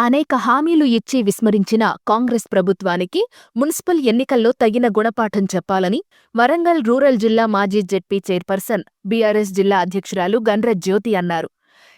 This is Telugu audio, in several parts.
అనేక హామీలు ఇచ్చి విస్మరించిన కాంగ్రెస్ ప్రభుత్వానికి మున్సిపల్ ఎన్నికల్లో తగిన గుణపాఠం చెప్పాలని వరంగల్ రూరల్ జిల్లా మాజీ జెడ్పీ చైర్పర్సన్ బీఆర్ఎస్ జిల్లా అధ్యక్షురాలు గండ్ర జ్యోతి అన్నారు.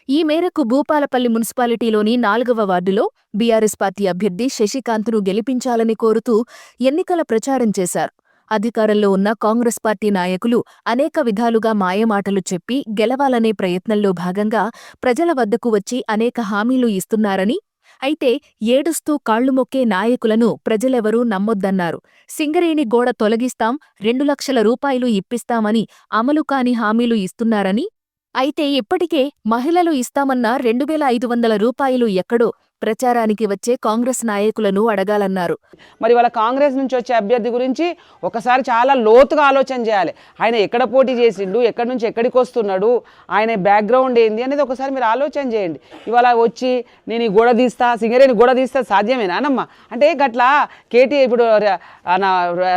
ఈ మేరకు భూపాలపల్లి మున్సిపాలిటీలోని నాలుగవ వార్డులో బీఆర్ఎస్ పార్టీ అభ్యర్థి శశికాంత్ను గెలిపించాలని కోరుతూ ఎన్నికల ప్రచారం చేశారు. అధికారంలో ఉన్న కాంగ్రెస్ పార్టీ నాయకులు అనేక విధాలుగా మాయమాటలు చెప్పి గెలవాలనే ప్రయత్నంలో భాగంగా ప్రజల వద్దకు వచ్చి అనేక హామీలు ఇస్తున్నారని అయితే ఏడుస్తూ కాళ్ళు మొక్కే నాయకులను ప్రజలెవరూ నమ్మొద్దన్నారు. సింగరేణి గోడ తొలగిస్తాం రెండు లక్షల రూపాయలు ఇప్పిస్తామని అమలు కాని హామీలు ఇస్తున్నారని? అయితే ఇప్పటికే మహిళలు ఇస్తామన్న రెండు వేల ఐదు వందల రూపాయలు ఎక్కడో ప్రచారానికి వచ్చే కాంగ్రెస్ నాయకులను అడగాలన్నారు. మరి వాళ్ళ కాంగ్రెస్ నుంచి వచ్చే అభ్యర్థి గురించి ఒకసారి చాలా లోతుగా ఆలోచన చేయాలి. ఆయన ఎక్కడ పోటీ చేసిండు ఎక్కడి నుంచి ఎక్కడికి వస్తున్నాడు ఆయన బ్యాక్గ్రౌండ్ ఏంది అనేది ఒకసారి మీరు ఆలోచన చేయండి. ఇవాళ వచ్చి నేను ఈ గొడ తీస్తా సింగరేణి గొడ తీస్తా సాధ్యమేనా అనమ్మ అంటే గట్లా కేటీ ఇప్పుడు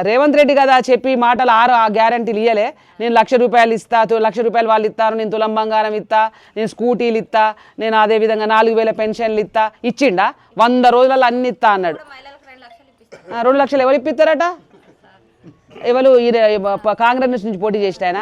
రేవంత్ రెడ్డి కదా చెప్పి మాటలు ఆరు ఆ గ్యారంటీలు ఇయ్యలే. నేను లక్ష రూపాయలు ఇస్తా లక్ష రూపాయలు వాళ్ళు ఇస్తాను నేను తులం బంగారం ఇస్తా నేను స్కూటీలు ఇస్తా నేను అదే విధంగా నాలుగు వేల పెన్షన్లు ఇస్తా ఇచ్చిండా? వంద రోజులలో అన్ని ఇస్తా అన్నాడు. రెండు లక్షలు ఎవరు ఇప్పిస్తారట? ఎవరు ఈ కాంగ్రెస్ నుంచి పోటీ చేసిన ఆయన.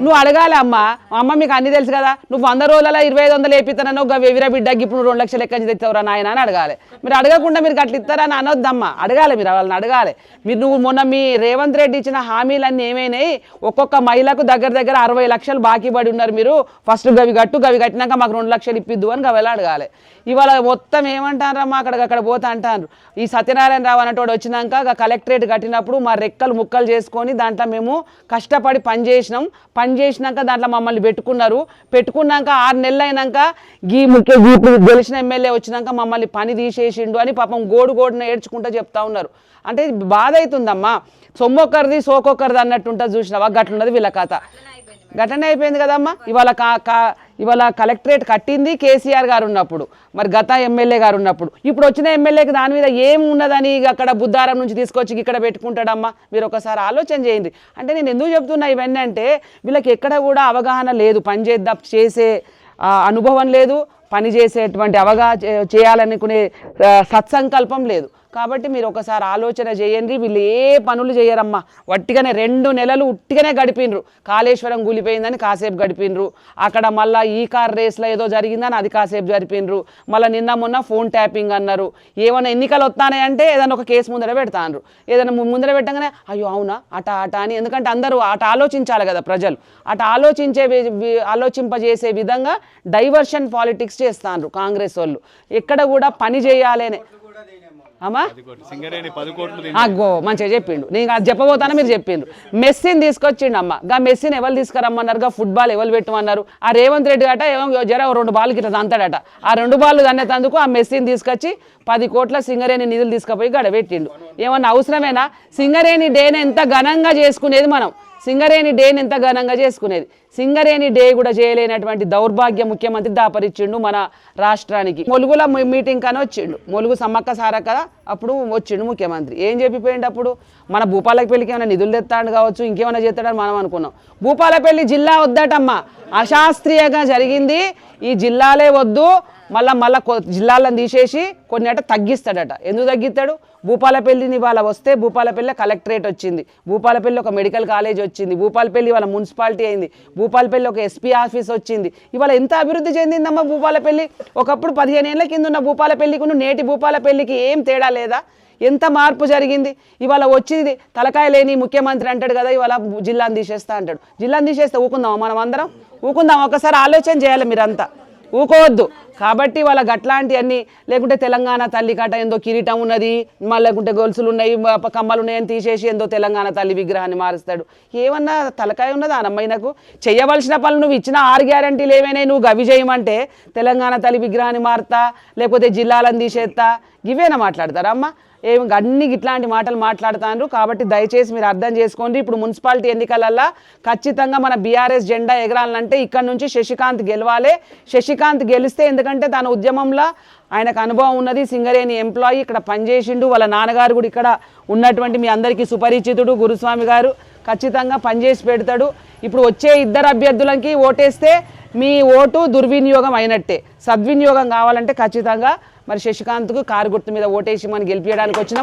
నువ్వు అడగాలి అమ్మ. అమ్మ మీకు అన్ని తెలుసు కదా. నువ్వు వంద రోజులలో ఇరవై ఐదు వందలు వేపిస్తానో ఒక వెవిరా బిడ్డకి ఇప్పుడు రెండు లక్షలు ఎక్కడి నుంచి తెచ్చావురా నాయన అని అడగాలి. మీరు అడగకుండా మీరు అట్లా ఇస్తారని అనొద్దమ్మ. అడగాలి మీరు వాళ్ళని అడగాలి. మీరు నువ్వు మొన్న మీ రేవంత్ రెడ్డి ఇచ్చిన హామీలన్నీ ఏమైనాయి? ఒక్కొక్క మహిళకు దగ్గర దగ్గర అరవై లక్షలు బాకీ పడి ఉన్నారు మీరు. ఫస్ట్ గవి కట్టు గవి కట్టినాక మాకు రెండు లక్షలు ఇప్పిద్దు అని గవి అడగాలి. ఇవాళ మొత్తం ఏమంటారమ్మా? అక్కడ అక్కడ పోతా అంటారు. ఈ సత్యనారాయణ రావు అనేటోడు వచ్చినాక కలెక్టరేట్ కట్టినప్పుడు మా రెక్కలు ముక్కలు చేసుకొని దాంట్లో మేము కష్టపడి పని చేసినాం. పని చేసినాక దాంట్లో మమ్మల్ని పెట్టుకున్నారు. పెట్టుకున్నాక ఆరు నెలలు అయినాక గీ ముఖ్య గీ ఇప్పుడు గెలిచిన ఎమ్మెల్యే వచ్చినాక మమ్మల్ని పని తీసేసిండు అని పాపం గోడు గోడున ఏడ్చుకుంటూ చెప్తా ఉన్నారు. అంటే బాధ అవుతుందమ్మా సొమ్మొక్కరిది సోకొక్కరిది అన్నట్టు ఉంటుంది చూసినావా? గట్లున్నది వీళ్ళ కథ. ఘటన అయిపోయింది కదమ్మా? ఇవాళ కా కా ఇవాళ కలెక్టరేట్ కట్టింది కేసీఆర్ గారు ఉన్నప్పుడు మరి గత ఎమ్మెల్యే గారు ఉన్నప్పుడు. ఇప్పుడు వచ్చిన ఎమ్మెల్యేకి దాని మీద ఏం ఉన్నదని ఇక అక్కడ బుద్ధారం నుంచి తీసుకొచ్చి ఇక్కడ పెట్టుకుంటాడమ్మా? మీరు ఒకసారి ఆలోచన చేయండి. అంటే నేను ఎందుకు చెప్తున్నా ఇవన్నీ అంటే వీళ్ళకి ఎక్కడ కూడా అవగాహన లేదు. పని చేద్దాం చేసే అనుభవం లేదు. పని చేసేటువంటి అవగాహన చేయాలనుకునే సత్సంకల్పం లేదు. కాబట్టి మీరు ఒకసారి ఆలోచన చేయండి. వీళ్ళు ఏ పనులు చేయరమ్మా. వట్టిగానే రెండు నెలలు ఉట్టిగానే గడిపినరు. కాళేశ్వరం కూలిపోయిందని కాసేపు గడిపినరు. అక్కడ మళ్ళీ ఈ కార్ రేస్లో ఏదో జరిగిందని అది కాసేపు జరిపినరు. మళ్ళీ నిన్న మొన్న ఫోన్ ట్యాపింగ్ అన్నారు. ఏమైనా ఎన్నికలు వస్తానంటే ఏదైనా ఒక కేసు ముందర పెడతాను ఏదైనా ముందర పెట్టగానే అయ్యో అవునా? అట అట అని. ఎందుకంటే అందరూ అట ఆలోచించాలి కదా ప్రజలు. అట ఆలోచించే ఆలోచింపజేసే విధంగా డైవర్షన్ పాలిటిక్స్ చేస్తాను కాంగ్రెస్ వాళ్ళు. ఎక్కడ కూడా పని చేయాలనే అమ్మా? అగ్గో మంచిగా చెప్పిండు. నేను అది చెప్పబోతానా మీరు చెప్పిండ్రు మెస్సీని తీసుకొచ్చిండు అమ్మ. గా మెస్సీని ఎవరు తీసుకురమ్మన్నారు? గా ఫుట్బాల్ ఎవరు పెట్టమన్నారు? ఆ రేవంత్ రెడ్డి అట ఏమో జర రెండు బాల్ గిట్ట తంతాడట. ఆ రెండు బాల్ తన్నేతందుకు ఆ మెస్సీని తీసుకొచ్చి పది కోట్ల సింగరేణి నిధులు తీసుకుపోయి గడ పెట్టిండు ఏమన్నా అవసరమేనా? సింగరేణి డేని ఎంత ఘనంగా చేసుకునేది మనం? సింగరేణి డేని ఎంత ఘనంగా చేసుకునేది? సింగరేణి డే కూడా చేయలేనటువంటి దౌర్భాగ్య ముఖ్యమంత్రి దాపరిచ్చిండు మన రాష్ట్రానికి. మొలుగుల మీటింగ్ కని వచ్చిండు. మొలుగు సమ్మక్క సారక్క అప్పుడు వచ్చిండు ముఖ్యమంత్రి. ఏం చెప్పిపోయిండు అప్పుడు? మన భూపాలపల్లికి ఏమైనా నిధులు తెస్తాడు కావచ్చు ఇంకేమైనా చేస్తాడని మనం అనుకున్నాం. భూపాలపల్లి జిల్లా వద్దటమ్మా. అశాస్త్రీయంగా జరిగింది. ఈ జిల్లాలే వద్దు. మళ్ళా మళ్ళా జిల్లాలను తీసేసి కొన్ని అట తగ్గిస్తాడట. ఎందుకు తగ్గిస్తాడు? భూపాలపల్లిని ఇవాళ వస్తే భూపాలపల్లి కలెక్టరేట్ వచ్చింది. భూపాలపల్లి ఒక మెడికల్ కాలేజ్ వచ్చింది. భూపాలపల్లి ఇవాళ మున్సిపాలిటీ అయింది. భూపాలపల్లి ఒక ఎస్పీ ఆఫీస్ వచ్చింది. ఇవాళ ఎంత అభివృద్ధి చెందిందమ్మా భూపాలపల్లి? ఒకప్పుడు పదిహేను ఏళ్ళ కింద ఉన్న భూపాలపల్లికి నేటి భూపాలపల్లికి ఏం తేడా లేదా? ఎంత మార్పు జరిగింది? ఇవాళ వచ్చింది తలకాయ లేని ముఖ్యమంత్రి అంటాడు కదా ఇవాళ జిల్లాను తీసేస్తా అంటాడు. జిల్లాను తీసేస్తే ఊకుందామా మనం అందరం? ఊకుందాం. ఒకసారి ఆలోచన చేయాలి మీరంతా. ఊకోవద్దు. కాబట్టి వాళ్ళకి అట్లాంటివన్నీ లేకుంటే తెలంగాణ తల్లి కట ఏందో కిరీటం ఉన్నది మళ్ళీ లేకుంటే గొలుసులు ఉన్నాయి కమ్మలు ఉన్నాయని తీసేసి ఏందో తెలంగాణ తల్లి విగ్రహాన్ని మారుస్తాడు. ఏమన్నా తలకాయ ఉన్నదా నాకు చేయవలసిన పనులు నువ్వు ఇచ్చిన ఆరు గ్యారంటీలు ఏమైనా నువ్వు గవి చేయమంటే తెలంగాణ తల్లి విగ్రహాన్ని మారుతా లేకపోతే జిల్లాలను తీసేస్తా ఇవేనా మాట్లాడతారా అమ్మ? ఏమి అన్ని ఇట్లాంటి మాటలు మాట్లాడుతున్నారు కాబట్టి దయచేసి మీరు అర్థం చేసుకోండి. ఇప్పుడు మున్సిపాలిటీ ఎన్నికలల్లో ఖచ్చితంగా మన బీఆర్ఎస్ జెండా ఎగరాలంటే ఇక్కడ నుంచి శశికాంత్ గెలవాలి. శశికాంత్ గెలిస్తే ఎందుకంటే తన ఉద్యమంలో ఆయనకు అనుభవం ఉన్నది. సింగరేణి ఎంప్లాయీ ఇక్కడ పనిచేసిండు. వాళ్ళ నాన్నగారు కూడా ఇక్కడ ఉన్నటువంటి మీ అందరికీ సుపరిచితుడు గురుస్వామి గారు. ఖచ్చితంగా పనిచేసి పెడతాడు. ఇప్పుడు వచ్చే ఇద్దరు అభ్యర్థులకి ఓటేస్తే మీ ఓటు దుర్వినియోగం అయినట్టే. సద్వినియోగం కావాలంటే ఖచ్చితంగా మరి శశికాంత్కు కారు గుర్తు మీద ఓటేసి మనం గెలిపించడానికి వచ్చిన.